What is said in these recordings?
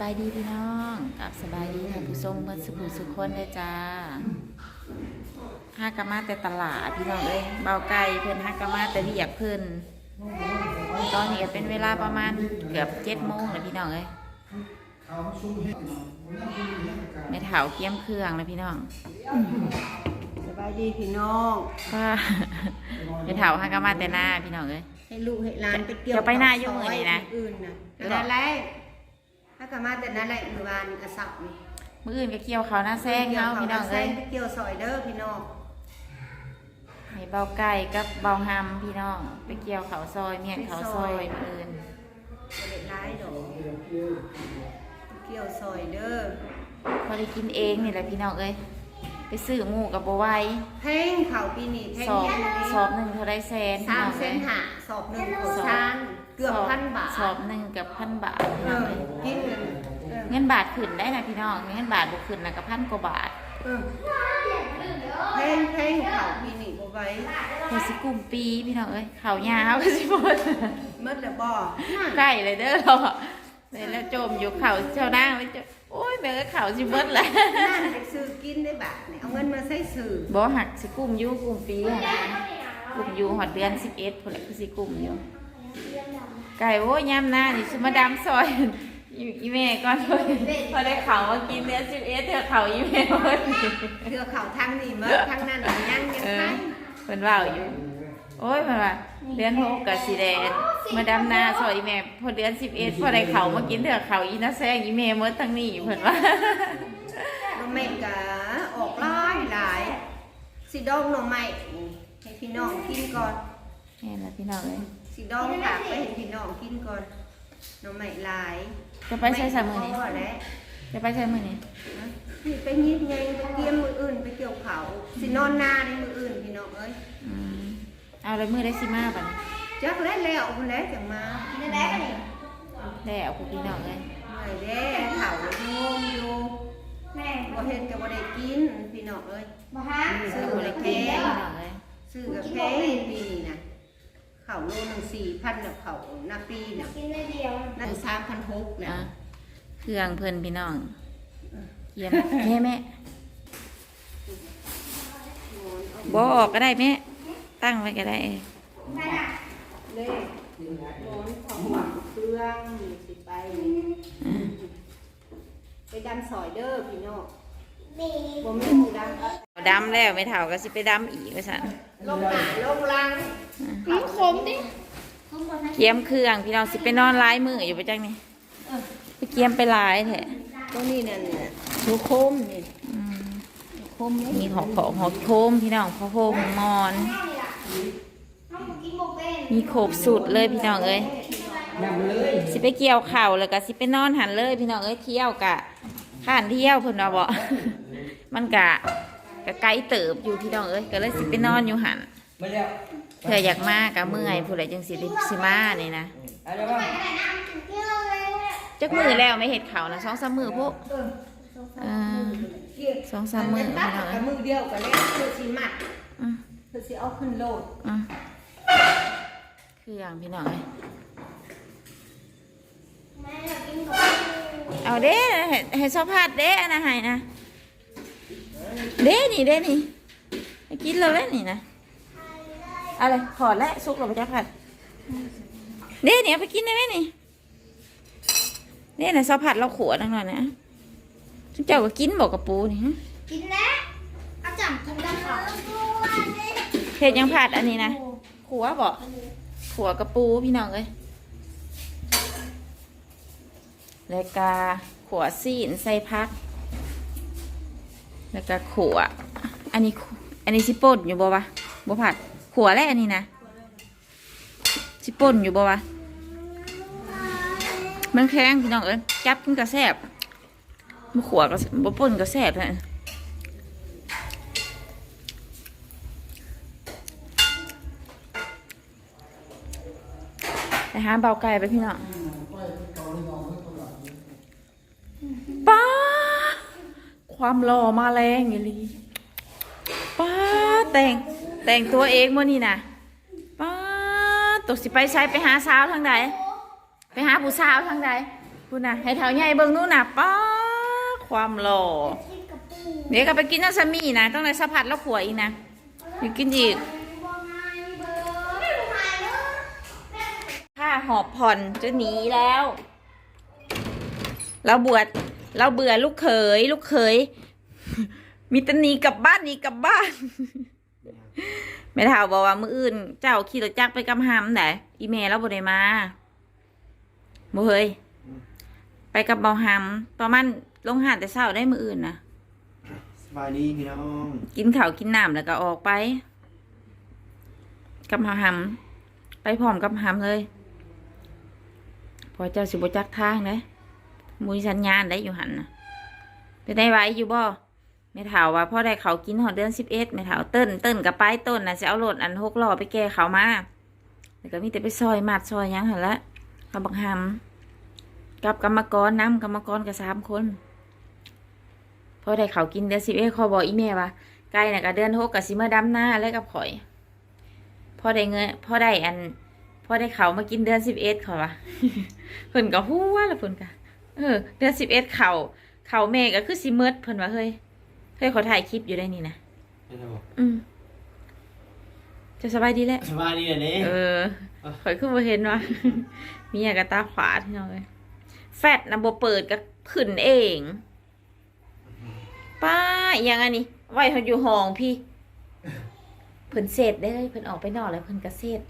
บายดีพี่น้องกับสบายดีท่านผู้ชมเมื่อสุขสุขคนเลยจ้าฮากามาแต่ตลาดพี่น้องเอ้ยเบาไก่เพิ่นฮากามาแต่เรียกเพิ่นตอนนี้ก็เป็นเวลาประมาณเกือบเจ็ดโมงแล้วพี่น้องเอ้ยไม่เถาเกี้ยมเครื่องแล้วพี่น้องสบายดีพี่น้องก็ไม่เถาฮากามาแต่หน้าพี่น้องเอ้ยให้ลูกให้หลานไปเกี่ยวเดี๋ยวไปหน้ายุ่งเลยนี่นะอื่นนะแต่นั่นแหละ ถ้ากลับมาแต่นั่นแหละมือวานกระสับนี่มื้ออื่นก็เกี่ยวเขาวหน้าแซงเฮาพี่น้องแซเอ้งยไปเกี่ยวซอยเด้อพี่น้องให้เบาไก่กับเบาหำพี่น้องไปเกี่ยวเขาวซอยเมียนเขาวซอยมื้ออื่นบ่ได้ร้ายดอกไปเกี่ยวซอยเด้อพอได้กินเองนี่แหละพี่น้องเอ้ยไป ซื้อหมูกับบัวไหว้แพงเขาปีนี้แพงสอบแยะสอบหนึ่งเท่าไรแสนพี่สาน้มองเส้เอ้นยหาสอบหนึ่งของชานเกือบพันบาทสอบหนึ่งกับพันบาทพี่เอน้องอเอ้ยกินเงินเออเงินบาทขึ้นได้นะพี่น้องเงินบาทบุขึ้นนะกับพันกว่าบาทเออแพงแพงเขาปีนี้บ่ไหว้เฮสิกลุ่มปีพี่น้องเอ้ยเขาวยาวก็สิหมดหมดแล้วบ่ใกล้เลยเด้อเราอะเลยแล้วจมอยู่เขาเจ้านั่งเลยจะโอ้ยแม่ก็เขาสิหมดแหละนั่นไปซื้อกินได้บาท เนี่ยเอาเงินมาใส่ซื้อบ่หักสิกลุ่มอยู่กลุ่มปีอะนะกลุ่มอยู่หอดเดือนสิบเอ็ดพุ่นแหละคือสิกลุ่มอยู่ ไก่โอ้ยย่ำหน้านี่สมาดามซอยอีอีแม่ก่อนเลยพอได้เขามากินเดือนสิบเอ็ดเธอเขาอีแม่เพิ่นเถื่อเขาทางนี้เมื่อทางนั้นยังยังเอไงอเพิ่นว่าอยู่ โอ้ยเพิ่นว่าเดือนหกกับสีแดงมาดำหน้าซอยอีแม่พอเดือนสิบเอ็ดพอได้เขามากินเถอะเขาอีน่าแซงอีแม่เมื่อทั้งนี้เพิ่นว่าน้องใหม่กะออกร้ายหลาย สีดองน้องใหม่ให้พี่น้องกินก่อนแม่นละพี่น้องเลยสีดองฝากไปให้พี่น้องกินก่อนน้องใหม่หลายจะไปใช้สามมือนี้พอแล้วจะไปใช้มือนี้นี่ไปยิบไงไปเกี่ยมมืออื่นไปเกี่ยวเขาสินอนหน้าในมืออื่นพี่น้องเอ้ยอืมเอาเลยมือได้สิมาบัดนี้จักแล้วแล้วคนแล้วจังมาได้เอาคุณพี่น้องเลยเมื่อยเด้เฒ่าแล้วงงอยู่แม่บ่เฮ็ดก็บ่ได้กินพี่น้องเอ้ย มาฮะซื้อเลยแค่พี่น้องเลยซื้อกับแพงปีนี้นะเขาโลหนึ่งสี่พันกับเขาหน้าปีนะกินได้เดียวนั่นสามพันหกนะอะเครื่องเพิ่นพี่น้องเยี่ยมแม่แม่บออกก็ได้แม่ตั้งไว้ก็ได้แม่น่ะเล่หมอนของหวังเครื่องสิไปไปดำสอยเด้อพี่น้องมีบ่มีหมู ดำดำแล้วไม่เท่าก็สิไปดำอีกว่าสันลงหนาลงลังมันคมดิคมกว่านั้นเกียมเครื่องพี่น้องสิไปนอนร้ายมืออยู่ไปจังนี่ไปเกียมไปหลายแท้ตัวนี้นั่นน่ะดูโคมนี่อืมโคมนี่มีหอกของหอกโคมพี่น้องพอโคมมอนน้องกินโมเป็นมีโขบสุดเลยพี่น้องเอ้ยสิไปเกี่ยวเข่าวแล้วก็สิไปนอนหันเลยพี่น้องเอ้ยเที่ยวกะ ข้านเที่ยวเพิ่นว่าบ่มันกะกะไกลเติบอยู่พี่น้องเอ้ยก็เลยสิไปนอนอยู่หันมาแล้วเพื่ออยากมากะเมื่อยผู้ใดจังสิได้สิมานี่นะอะไรบ้างไปไหนน้ำถึงเที่ยวเลยเนี่ยจักมือแล้วไม่เห็ดเขาวนะสองสามมือพวกเออเกี่ยวสองสามมื้อตัดพี่น้องกับมือเดียวกันแล้วเพื่อสิมัดอืมเพื่อสิเอาขึ้นโลดอืมเครื่องพี่น้องเอ้ย เอาเด้ให้ให้ชอบพัดเด้อันนะให้นะเด้นี่เด้นี่ให้กินเราเล่นนี่นะเอาเลยขอดและซุกเราไปจะผัดเด้นี่เอาไปกินได้ไหมนี่เด้นะชอบผัดเราขวดนั่งหน่อยนะจุ๊เจ้าก็กินบอกกับปูนี่ฮะกินแล้วเอาจังกินกันค่ะเห็ดยังผัดอันนี้นะขัวบอกขัวกับปูพี่น้องเอ้ย แล้วก็ขัวซีนใส่พัก แล้วก็ขัวอันนี้อันนี้สิป่นอยู่บ่วะบ่ผัดขัวแล้วอันนี้นะสิป่นอยู่บ่วะมันแข็งพี่น้องเอ้ยจับกินกระแซบบ่ขัวก็บ่ป่นก็แซบเลยไปหาเบาไก่ไปพี่น้องป้า ความหล่อมาแรงอย่างนี้ป้าแต่งแต่งตัวเองมื่อนี่นะป้าตกสิไปใช้ไปหาสาวทางใดไปหาผู้สาวทางใดผู้คุณน่ะให้เท้าใหญ่เบิ่งนู่นน่ะป้าความหล่อเดี๋ยวก็ไปกินน้ำซามีนะต้องในสะพัดแล้วขวอีกนะไปกินอีกบองไงเบอร์ไม่รู้ใครเลยค่าหอบผ่อนจะหนีแล้ว เราบวช เราเบื่อลูกเขยลูกเขยมีแตหนีกลับบ้านหนีกลับบ้านแม่ถาวบอกว่ามืออื่น เจ้าขี่รถจักรไปกำหำไหนอีเมลเราบ่ได้มาบ่เฮยไปกับเบาหำประมาณลงหาดแต่เช้าได้มืออื่นนะสบายดีพี่น้องกินข้าวกินน้ำแล้วก็ออกไปกับเฮาหำไปพร้อมกับหำเลย พอเจ้าสิบจักทางเลย มุยสัญญาณได้อยู่หันนะไปได้ไว้อยู่บ่ไม่ถาว่าพ่อได้เขากินหอดเดือนสิบเอ็ดไม่ถามเติ้นเติ้นกับป้ายต้นนะจะเอารถอันหกล้อไปแก้เขามาแล้วก็มีแต่ไปซอยมัดซอยยังหันละกับบักหำกับกรรมกรน้ำกรรมกรกับสามคนพ่อได้เขากินเดือนสิบเอ็ดขอบอกอีเมลว่าไกลน่ะกับเดือนหกกับซิมาดำหน้าแล้วกับข่อยพ่อได้เงินพ่อได้อันพ่อได้เขามากินเดือนสิบเอ็ดเขาวะเพิ่นก็ฮู้ว่าละเพิ่นก็ เออเดือนสิบเอ็ดเขาเขาเมก็คือสิเมิดเพิ่นว่าเฮ้ยเฮ้ยเขาถ่ายคลิปอยู่ได้นี่นะไม่ใช่บอกอืมจะสบายดีแหละสบายดีเลยนี่เออข่อยคือบ่เห็นว่ามีอยากระตาขวาที่น้องเลยแฟดนะบ่เปิดก็ขึ้นเอง ป้าอหยังอันนี้ไว้เพิ่นอยู่ห้องพี่เพิ่นเสร็จได้เลยเพิ่นออกไปนอกแล้วเพิ่นก็เสร็จ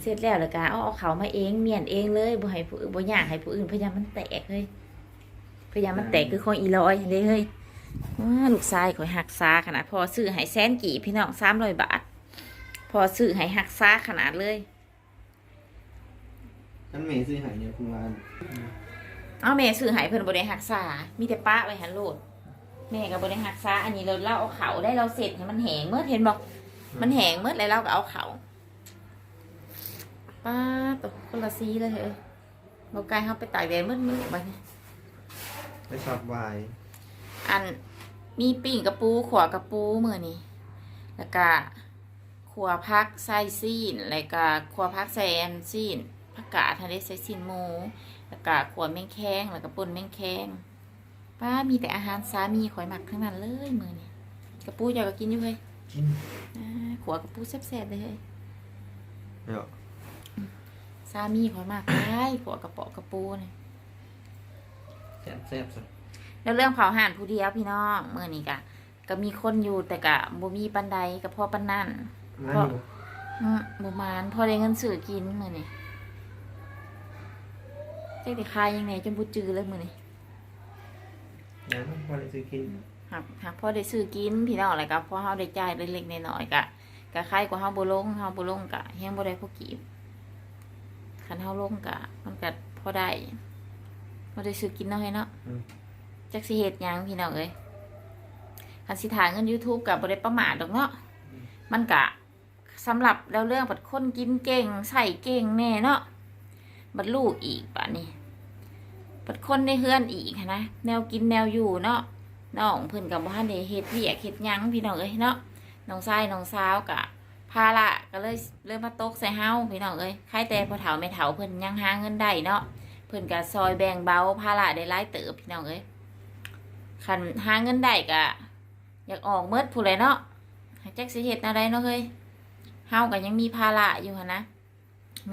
เสร็จแล้วแล้วก็เอาเอาเขามาเองเมียนเองเลยบ่ให้ผู้อื่นบ่อยากให้ผู้อื่นพยายามมันแตกเลย พยายามมันแตกคือของอีลอยเลยเฮ้ยว้าลูกชายข่อยหักซาขนาดพอซื้อให้แสนกี่พี่น้อง300บาท พอซื้อให้หักซาขนาดเลยนั่นเมย์ซื้อหายเนี่ยคุณวานเอาแม่ซื้อให้เพิ่นบ่ได้หักษามีแต่ป้าไว้หันโลดแม่ก็บ่ได้หักษาอันนี้เราเราเอาเขาได้เราเสร็จให้มันแหงเมื่อเห็นบอก มันแหงเมื่อแล้วเราก็เอาเขาป้าตกคนละสีเลยเฮ้ยบ่ไกลเฮาไปตากแดดมืดมืดบัดนี้ ไปช็อปวายอันมีปิ้งกระปูขวากระปูมื้อนี้แล้วก็ขัวพักใส่ซีนแล้วก็ขัวพักใส่อันซีนผักกาดทันได้ใส่ซีนหมูแล้วก็ขวแมงแคงแล้วก็ป่นแมงแคงป้ามีแต่อาหารสามีข่อยหมักทั้งนั้นเลยมือนี่กระปูอยากก็กินอยู่เฮ้ยกินอ่าขวกระปูแซ่บๆเลยเฮ้ยเดี๋ยวสามีข่อยหมักได้ขวกระเปาะกระปูเนี่ย แซ่บแซ่บสุดแล้วเรื่องเผาห่านผู้เดียวพี่น้องมือนี้กะก็มีคนอยู่แต่กะบ่มีปันใดกับพ่อปันนั่นมาอยู่อืมบ่มานพอได้เงินซื้อกินมือนี่เจ๊แต่คายยังไงจนบุจือเลยมือนี่นะพอได้ซื้อกินหากหากพ่อได้ซื้อกินพี่น้องอะไรก็พ่อเฮาได้จ่ายเล็กๆน้อยๆกะกะใครกว่าเฮาบ่ลงเฮาบ่ลงกะแฮงบ่ได้พวกกีบคันเฮาลงกะมันก็พอได้ บ่ได้ซื้อกินเนาะเฮ้ยเนาะจักสิเฮ็ดหยังพี่น้องเอ้ยคันสิถ่ายเงิน YouTube ก็บ่ได้ประมาทดอกเนาะมันกะสำหรับแล้วเรื่องบัดคนกินเก่งใส่เก่งแน่เนาะบัดลูกอีกบัดนี้บัดคนในเฮือนอีกหั้นนะแนวกินแนวอยู่เนาะน้องเพิ่นกับบ้านได้เฮ็ดเวียกเฮ็ดหยังพี่น้องเอ้ยเนาะน้องชายน้องสาวกะภาระก็เลยเริ่มมาตกใส่เฮาพี่น้องเอ้ยใครแต่พอเฒ่าแม่เฒ่าเพิ่นยังหาเงินได้เนาะเพิ่นก็ซอยแบ่งเบาภาระได้หลายเติบพี่น้องเอ้ยคันหาเงินได้ก็อยากออกเมิดผู้ใดเนาะจักสิเฮ็ดอะไรเนาะเฮ้ยเฮาก็ยังมีภาระอยู่หั่นนะ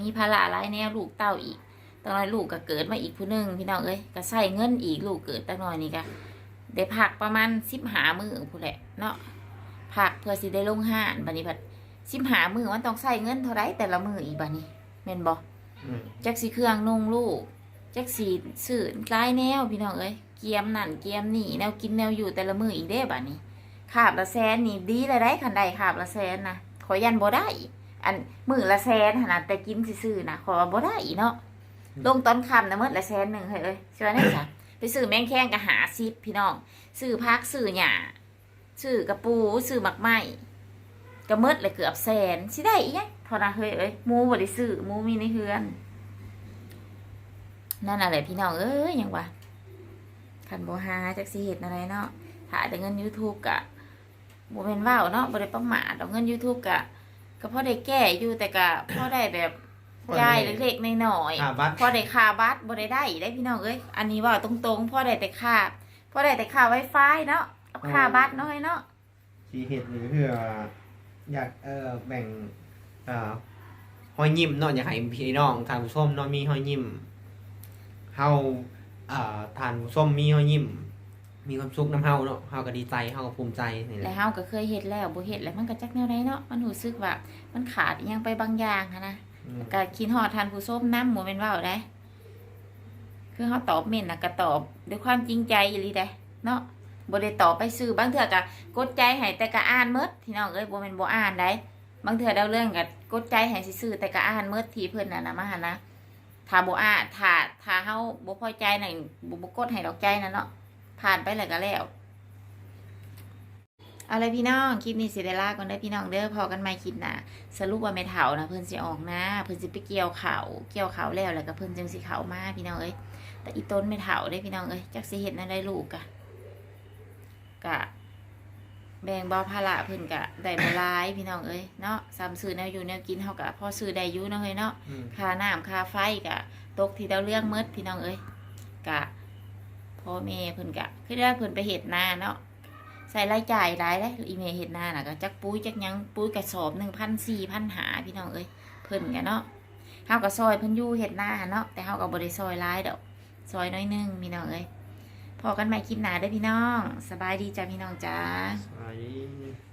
มีภาระหลายแนวลูกเต้าอีกตอนน้อยลูกก็เกิดมาอีกผู้หนึงพี่น้องเอ้ยก็ใช้เงินอีกลูกเกิดตั้งน้อยนี่ก็ได้พักประมาณสิบหามือพู้นแหละเนาะพักเพื่อสิได้ลงห้านบัดนี้พัดสิบหามือมันต้องใส่เงินเท่าไรแต่ละมืออีกบัดนี้แม่นบ่อืมจักสีเครื่องนุ่งลูก จักสีสื่อลายแนวพี่น้องเอ้ยเกียมนั่นเกียมนี่แนวกินแนวอยู่แต่ละมืออีกเด้บัดนี้ขาบละแสนนี่ดีเลยได้คันใดขาบละแสนนะขอยันบ่ได้ อันมือละแสนขนาดแต่กินซื่อๆนะขอว่าบ่ได้เนาะลงตอนค่ำนะเมื่อละแสนหนึ่งเฮ้ยเอ้ยใช่ไหมเนี่ยจ้ะไปซื้อแมงแข้งกับหาซิปพี่น้องซื้อพักซื้อหยาซื้อกระปูซื้อหมักไหมกระเมิดเลยเกือบแสนสิได้อีกพอนะเฮ้ยเอ้ยหมูบ่ได้ซื้อหมูมีในเฮือน นั่นอะไรพี่น้องเอ้ยยังวะคันโบหาจากสิเหตุอะไรเนาะถ่ายแต่เงิน YouTube กะบ่เป็นว่าวเนาะบ่ได้ประมาทเอาเงิน YouTube กะ ก็พอได้แก้อยู่แต่กะพอได้แบบพอจ่ายเล็กๆน้อยค่าบัตรๆพอได้ค่าบัตรบ่ได้ได้ได้พี่น้องเอ้ยอันนี้เว่าตรงๆพอได้แต่ค่าพอได้แต่ค่า Wi-Fi เนาะเอาค่าบัตรน้อยเนาะชีเห็ดนี่เพื่ออยากเออแบ่งเอ่อหอยยิ้มเนาะอยากให้พี่น้องทานผู้ส้มเนาะมีหอยยิ้ม เฮาเอ่อทานผู้ส้มมีหอยยิ้ม มีความสุขน้ำเฮาเนาะเฮาก็ดีใจเฮาก็ภูมิใจนี่แหแล้ละวเฮาก็เคยเฮ็ดแล้วบ่เฮ็ดแล้วมันก็จักแนวใดเนาะมันรู้สึกว่ามันขาดอิหยังไปบางอย่างหั้นนะ อืม ก็คิดฮอดทานผู้ส้มน้ำหมูเป็นเว่าได้ คือเขาตอบเม่นนะก็ตอบด้วยความจริงใจอีหลีได้เนาะบ่ได้ตอบไปซื้อบางเทื่อก็กดใจให้แต่ก็อ่านหมดพี่น้องเอ้ยบ่แม่นบ่อ่านได้บางเทื่อดาวเรื่องก็กดใจให้ซื่อๆแต่ก็อ่านหมดที่เพิ่นน่ะนะมาหั่นนะ ถ้าบ่อ่าถ้าถ้าเฮาบ่พอใจนั่นบ่บ่กดให้ดอกใจนั่นเนาะผ่านไปแล้วก็แล้วเอาเลยพี่น้อง คลิปนี้สิได้ลาก่อนเด้พี่น้องเด้อพอกันใหม่คลิปหน้าสรุปว่าไม่เถานะเพิ่นสิออกนะ เพิ่นสิไปเกี่ยวเขาเกี่ยวเขาแล้วแล้วก็เพิ่นจึงสิเขามาพี่น้องเอ้ยแต่อีต้นไม่เถาได้พี่น้องเอ้ยจักสิเฮ็ดนั่นได้ลูกกะกะ แบ่งเบาภาระเพิ่นกะได้บ่หลายพี่น้องเอ้ยเนาะซ้ำซื้อแนวอยู่แนวกินเฮากะพอซื้อได้อยู่เนาะเฮ้ยเนาะอืมค่าน้ำค่าไฟกะตกที่ดาวเรื่องหมดพี่น้องเอ้ยกะพ่อแม่เพิ่นกะคือได้เพิ่นไปเฮ็ดนาเนาะใส่รายจ่ายหลายเลยอีเมเฮ็ดนาน่ะก็จักปุ้ยจักหยังปุ้ยกระสอบ1,000 4,000หาพี่น้องเอ้ยเพิ่นกะเนาะเฮาก็ซอยเพิ่นอยู่เฮ็ดนาหั้นเนาะแต่เฮาก็บ่ได้ซอยหลายดอกซอยน้อยหนึงพี่น้องเอ้ย พอกันใหม่คลิปหน้าได้พี่น้อง สบายดีจ้ะพี่น้องจ้าสบายดี